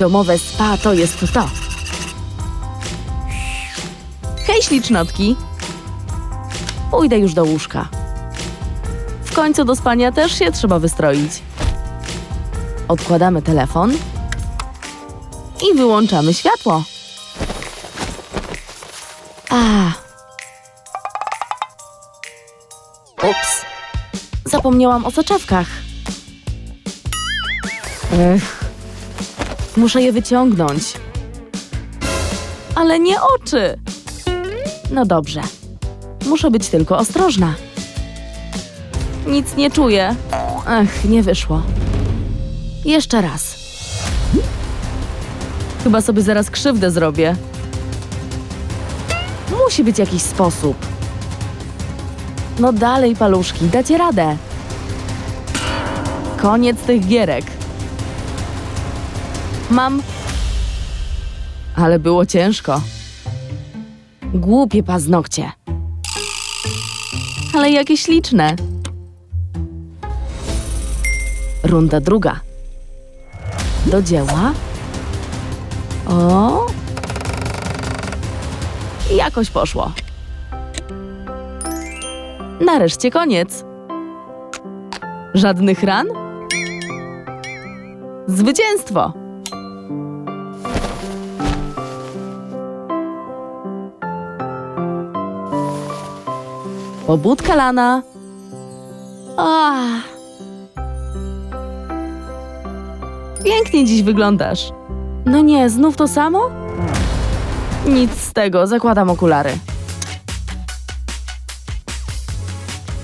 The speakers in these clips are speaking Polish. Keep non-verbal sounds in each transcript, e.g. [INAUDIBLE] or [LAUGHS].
Domowe spa to jest to. Hej, ślicznotki. Pójdę już do łóżka. W końcu do spania też się trzeba wystroić. Odkładamy telefon i wyłączamy światło. A. Ups. Zapomniałam o soczewkach. Ech. Muszę je wyciągnąć. Ale nie oczy. No dobrze. Muszę być tylko ostrożna. Nic nie czuję. Ach, nie wyszło. Jeszcze raz. Chyba sobie zaraz krzywdę zrobię. Musi być jakiś sposób. No dalej, paluszki, dacie radę. Koniec tych gierek. Mam. Ale było ciężko. Głupie paznokcie. Ale jakie śliczne. Runda druga. Do dzieła. O. Jakoś poszło. Nareszcie koniec. Żadnych ran? Zwycięstwo! Pobudka Lana. Ah. Pięknie dziś wyglądasz. No nie, znów to samo? Nic z tego, zakładam okulary.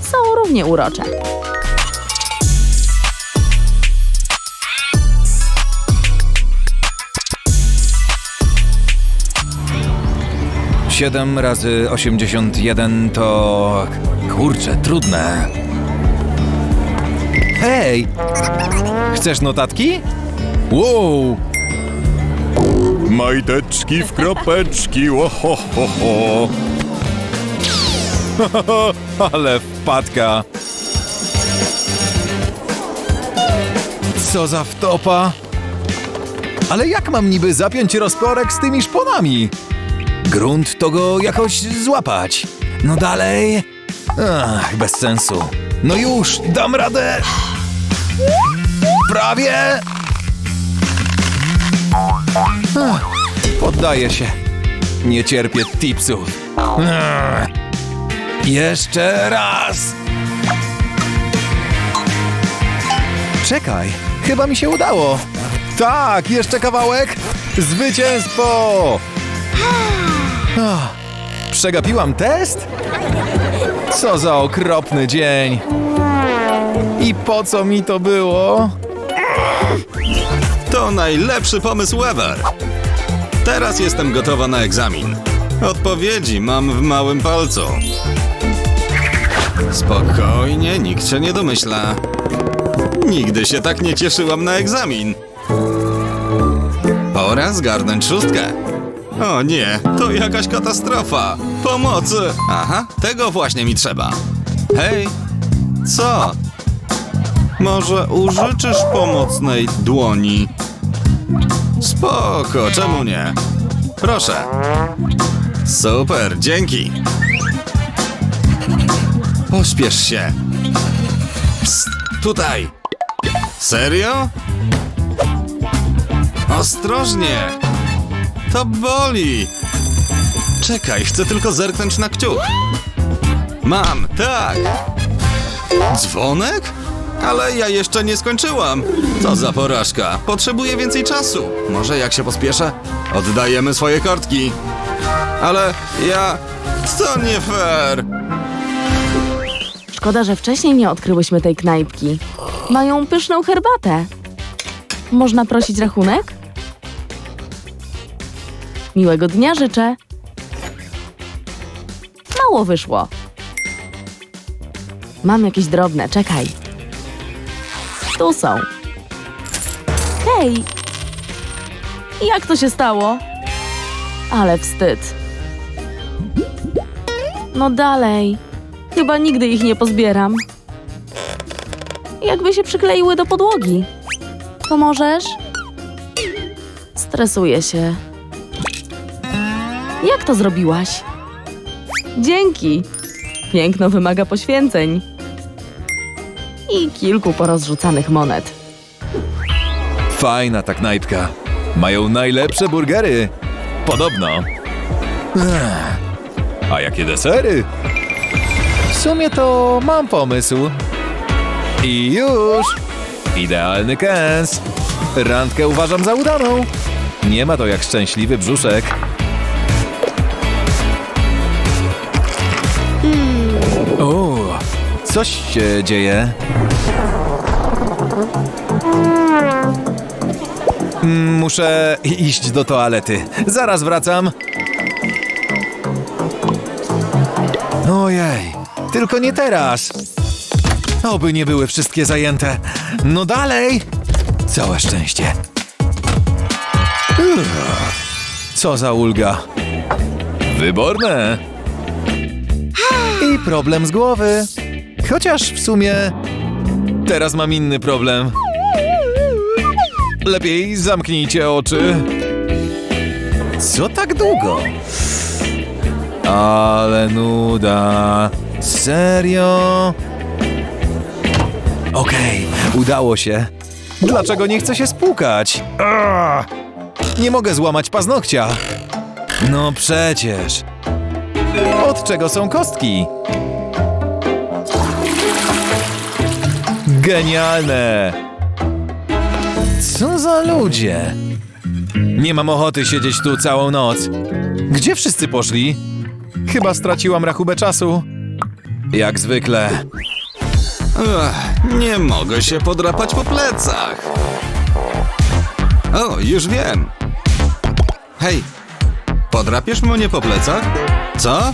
Są równie urocze. Siedem razy osiemdziesiąt jeden to... Kurczę, trudne. Hej! Chcesz notatki? Wow! Majteczki w kropeczki, ho, ho, ho. [LAUGHS] Ale wpadka. Co za wtopa? Ale jak mam niby zapiąć rozporek z tymi szponami? Grunt to go jakoś złapać. No dalej. Ach, bez sensu. No już, dam radę. Prawie. Ach, poddaję się. Nie cierpię tipsów. Jeszcze raz. Czekaj, chyba mi się udało. Tak, jeszcze kawałek. Zwycięstwo! Ach, Przegapiłam test? Co za okropny dzień. I po co mi to było? To najlepszy pomysł ever. Teraz jestem gotowa na egzamin. Odpowiedzi mam w małym palcu. Spokojnie, nikt się nie domyśla. Nigdy się tak nie cieszyłam na egzamin. Pora zgarnąć szóstkę. O nie, to jakaś katastrofa. Pomocy! Aha, tego właśnie mi trzeba. Hej, co? Może użyczysz pomocnej dłoni? Spoko, czemu nie? Proszę. Super, dzięki. Pośpiesz się. Psst, tutaj. Serio? Ostrożnie. To boli. Czekaj, chcę tylko zerknąć na kciuk. Mam, tak. Dzwonek? Ale ja jeszcze nie skończyłam. Co za porażka. Potrzebuję więcej czasu. Może jak się pospieszę, oddajemy swoje kartki. Ale ja... To nie fair. Szkoda, że wcześniej nie odkryłyśmy tej knajpki. Mają pyszną herbatę. Można prosić rachunek? Miłego dnia życzę. Mało wyszło. Mam jakieś drobne, czekaj. Tu są. Hej! Jak to się stało? Ale wstyd. No dalej. Chyba nigdy ich nie pozbieram. Jakby się przykleiły do podłogi. Pomożesz? Stresuję się. Jak to zrobiłaś? Dzięki. Piękno wymaga poświęceń. I kilku porozrzucanych monet. Fajna ta knajpka. Mają najlepsze burgery. Podobno. A jakie desery? W sumie to mam pomysł. I już. Idealny kęs. Randkę uważam za udaną. Nie ma to jak szczęśliwy brzuszek. Coś się dzieje. Mm, Muszę iść do toalety. Zaraz wracam. Ojej, tylko nie teraz. Oby nie były wszystkie zajęte. No dalej. Całe szczęście. Co za ulga. Wyborne. I problem z głowy. Chociaż w sumie teraz mam inny problem. Lepiej zamknijcie oczy. Co tak długo? Ale nuda. Serio? Okej, udało się. Dlaczego nie chcę się spłukać? Nie mogę złamać paznokcia. No przecież. Od czego są kostki? Genialne! Co za ludzie? Nie mam ochoty siedzieć tu całą noc. Gdzie wszyscy poszli? Chyba straciłam rachubę czasu. Jak zwykle. Ech, nie mogę się podrapać po plecach. O, już wiem. Hej, podrapiesz mnie po plecach? Co?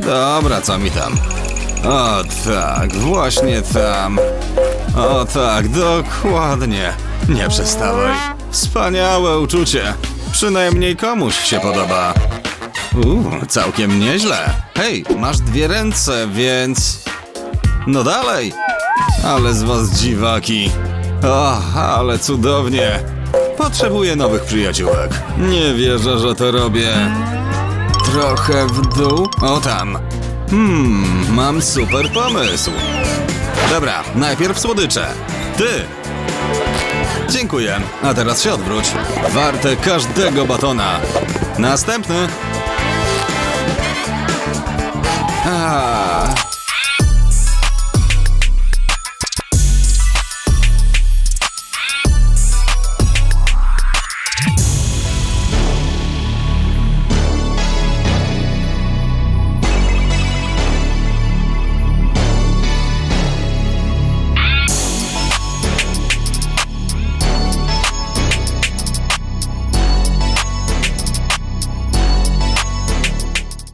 Dobra, co mi tam? O tak, właśnie tam. O tak, dokładnie. Nie przestawaj. Wspaniałe uczucie. Przynajmniej komuś się podoba. Uuu, całkiem nieźle. Hej, masz dwie ręce, więc... No dalej. Ale z was dziwaki. O, ale cudownie. Potrzebuję nowych przyjaciółek. Nie wierzę, że to robię. Trochę w dół. O tam. Hmm, mam super pomysł. Dobra, najpierw słodycze. Ty. Dziękuję. A teraz się odwróć. Warte każdego batona. Następny.